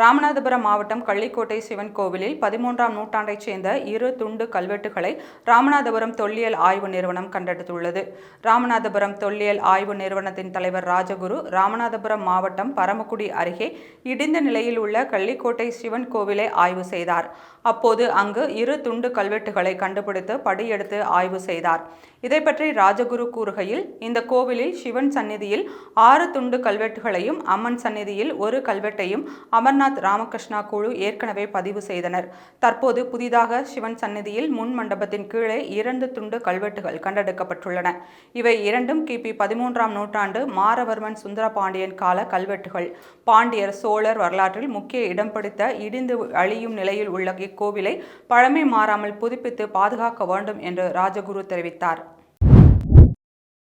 Ramanathapuram மாவட்டம் கள்ளிக்கோட்டை சிவன் கோவிலில் பதிமூன்றாம் நூற்றாண்டைச் சேர்ந்த இரு துண்டு கல்வெட்டுகளை ராமநாதபுரம் தொல்லியல் ஆய்வு நிறுவனம் கண்டெடுத்துள்ளது. ராமநாதபுரம் தொல்லியல் ஆய்வு நிறுவனத்தின் தலைவர் ராஜகுரு ராமநாதபுரம் மாவட்டம் பரமக்குடி அருகே இடிந்த நிலையில் உள்ள கள்ளிக்கோட்டை சிவன் கோவிலை ஆய்வு செய்தார். அப்போது அங்கு இரு துண்டு கல்வெட்டுகளை கண்டுபிடித்து படியெடுத்து ஆய்வு செய்தார். இதை பற்றி ராஜகுரு கூறுகையில் இந்த கோவிலில் சிவன் சந்நிதியில் ஆறு துண்டு கல்வெட்டுகளையும் அம்மன் சந்நிதியில் ஒரு கல்வெட்டையும் அமர்நாத் ராமகிருஷ்ணா குழு ஏற்கனவே பதிவு செய்தனர். தற்போது புதிதாக சிவன் சந்நிதியில் முன் மண்டபத்தின் கீழே இரண்டு துண்டு கல்வெட்டுகள் கண்டெடுக்கப்பட்டுள்ளன. இவை இரண்டும் கிபி பதிமூன்றாம் நூற்றாண்டு மாரவர்மன் சுந்தரபாண்டியன் கால கல்வெட்டுகள். பாண்டியர் சோழர் வரலாற்றில் முக்கிய இடம் பிடித்த இடிந்து அழியும் நிலையில் உள்ள இக்கோவிலை பழமை மாறாமல் புதுப்பித்து பாதுகாக்க வேண்டும் என்று ராஜகுரு தெரிவித்தார்.